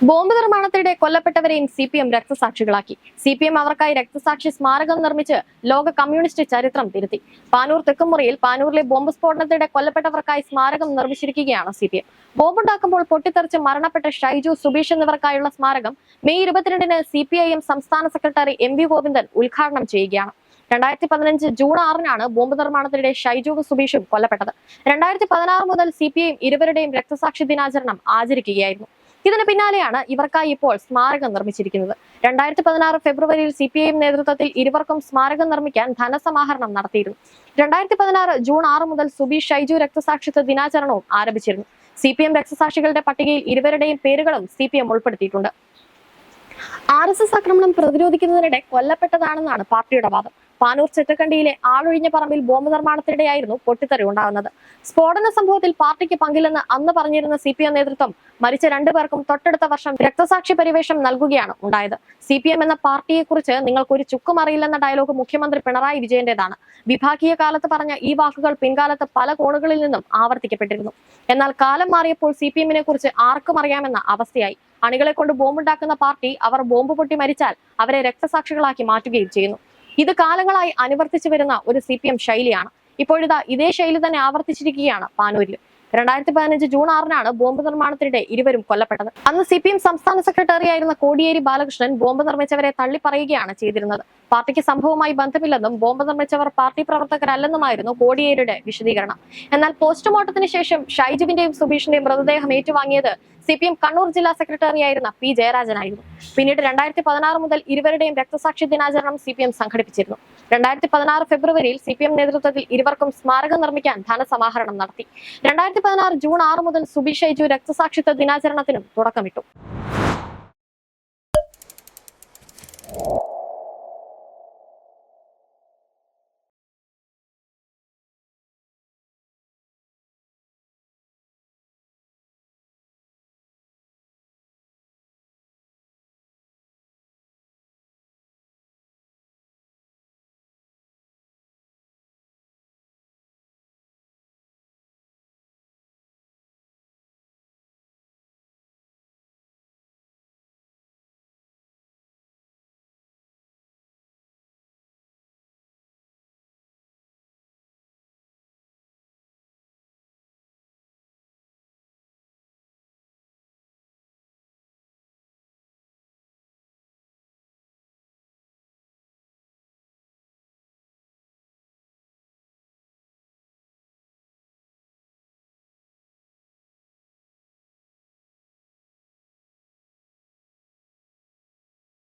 Bomb നിർമ്മാണത്തിനിടെ കൊല്ലപ്പെട്ടവരെയും C P M രക്തസാക്ഷികളാക്കി. സി പി എം അവർക്കായി രക്തസാക്ഷി സ്മാരകം നിർമ്മിച്ച് ലോക കമ്മ്യൂണിസ്റ്റ് ചരിത്രം തിരുത്തി. പാനൂർ തെക്കുമുറിയിൽ പാനൂരിലെ ബോംബ് സ്ഫോടനത്തിനിടെ കൊല്ലപ്പെട്ടവർക്കായി സ്മാരകം നിർമ്മിച്ചിരിക്കുകയാണ് സി പി എം ബോംബുണ്ടാക്കുമ്പോൾ പൊട്ടിത്തെറിച്ച് മരണപ്പെട്ട ഷൈജു സുബീഷ് എന്നിവർക്കായുള്ള സ്മാരകം മെയ് ഇരുപത്തിരണ്ടിന് സി പി ഐ എം സംസ്ഥാന സെക്രട്ടറി എം വി ഗോവിന്ദൻ ഉദ്ഘാടനം ചെയ്യുകയാണ്. രണ്ടായിരത്തി പതിനഞ്ച് ജൂൺ ആറിനാണ് ബോംബ് നിർമ്മാണത്തിനിടെ ഷൈജുവും സുബീഷും കൊല്ലപ്പെട്ടത്. രണ്ടായിരത്തി പതിനാറ് മുതൽ സി പി ഐ ഇരുവരുടെയും രക്തസാക്ഷി ദിനാചരണം ആചരിക്കുകയായിരുന്നു. ഇതിന് പിന്നാലെയാണ് ഇവർക്കായി ഇപ്പോൾ സ്മാരകം നിർമ്മിച്ചിരിക്കുന്നത്. രണ്ടായിരത്തി പതിനാറ് ഫെബ്രുവരിയിൽ സി പി ഐ നേതൃത്വത്തിൽ ഇരുവർക്കും സ്മാരകം നിർമ്മിക്കാൻ ധനസമാഹരണം നടത്തിയിരുന്നു. രണ്ടായിരത്തി പതിനാറ് ജൂൺ ആറ് മുതൽ സുബി ഷൈജു രക്തസാക്ഷിത്വ ദിനാചരണവും ആരംഭിച്ചിരുന്നു. സി പി എം രക്തസാക്ഷികളുടെ പട്ടികയിൽ ഇരുവരുടെയും പേരുകളും സി പി എം ഉൾപ്പെടുത്തിയിട്ടുണ്ട്. ആർ എസ് എസ് ആക്രമണം പ്രതിരോധിക്കുന്നതിനിടെ കൊല്ലപ്പെട്ടതാണെന്നാണ് പാർട്ടിയുടെ വാദം. പാനൂർ ചെറ്റക്കണ്ടിയിലെ ആളൊഴിഞ്ഞ പറമ്പിൽ ബോംബ് നിർമ്മാണത്തിനിടെയായിരുന്നു പൊട്ടിത്തെറി ഉണ്ടാകുന്നത്. സ്ഫോടന സംഭവത്തിൽ പാർട്ടിക്ക് പങ്കില്ലെന്ന് അന്ന് പറഞ്ഞിരുന്ന സി നേതൃത്വം മരിച്ച രണ്ടുപേർക്കും തൊട്ടടുത്ത വർഷം രക്തസാക്ഷി പരിവേഷം നൽകുകയാണ് ഉണ്ടായത്. സി എന്ന പാർട്ടിയെക്കുറിച്ച് നിങ്ങൾക്കൊരു ചുക്കും അറിയില്ലെന്ന ഡയലോഗ് മുഖ്യമന്ത്രി പിണറായി വിജയന്റേതാണ്. വിഭാഗീയ കാലത്ത് പറഞ്ഞ ഈ വാക്കുകൾ പിൻകാലത്ത് പല കോണുകളിൽ നിന്നും ആവർത്തിക്കപ്പെട്ടിരുന്നു. എന്നാൽ കാലം മാറിയപ്പോൾ സി പി എമ്മിനെ കുറിച്ച് ആർക്കും അറിയാമെന്ന അവസ്ഥയായി. അണികളെ കൊണ്ട് ബോംബുണ്ടാക്കുന്ന പാർട്ടി അവർ ബോംബ് പൊട്ടി മരിച്ചാൽ അവരെ രക്തസാക്ഷികളാക്കി മാറ്റുകയും ചെയ്യുന്നു. ഇത് കാലങ്ങളായി അനുവർത്തിച്ചു വരുന്ന ഒരു സി പി എം ശൈലിയാണ്. ഇപ്പോഴിതാ ഇതേ ശൈലി തന്നെ ആവർത്തിച്ചിരിക്കുകയാണ് പാനൂരിൽ രണ്ടായിരത്തി പതിനഞ്ച് ജൂൺ ആറിനാണ് ബോംബ് നിർമ്മാണത്തിനിടെ ഇരുവരും കൊല്ലപ്പെട്ടത്. അന്ന് സി പി എം സംസ്ഥാന സെക്രട്ടറി ആയിരുന്ന കോടിയേരി ബാലകൃഷ്ണൻ ബോംബ് നിർമ്മിച്ചവരെ തള്ളിപ്പറയുകയാണ് ചെയ്തിരുന്നത്. പാർട്ടിക്ക് സംഭവവുമായി ബന്ധമില്ലെന്നും ബോംബ് നിർമ്മിച്ചവർ പാർട്ടി പ്രവർത്തകരല്ലെന്നുമായിരുന്നു കോടിയേരിയുടെ വിശദീകരണം. എന്നാൽ പോസ്റ്റ്മോർട്ടത്തിന് ശേഷം ഷൈജുവിന്റെയും സുബീഷിന്റെയും മൃതദേഹം ഏറ്റുവാങ്ങിയത് സി പി എം കണ്ണൂർ ജില്ലാ സെക്രട്ടറി ആയിരുന്ന പി ജയരാജനായിരുന്നു. പിന്നീട് രണ്ടായിരത്തി പതിനാറ് മുതൽ ഇരുവരുടെയും രക്തസാക്ഷി ദിനാചരണം സി പി എം സംഘടിപ്പിച്ചിരുന്നു. രണ്ടായിരത്തി പതിനാറ് ഫെബ്രുവരിയിൽ സി പി എം നേതൃത്വത്തിൽ ഇരുവർക്കും സ്മാരകം നിർമ്മിക്കാൻ ധനസമാഹരണം നടത്തി. രണ്ടായിരത്തി പതിനാറ് ജൂൺ ആറ് മുതൽ സുബിഷൈജു രക്തസാക്ഷിത്വ ദിനാചരണത്തിനും തുടക്കമിട്ടു.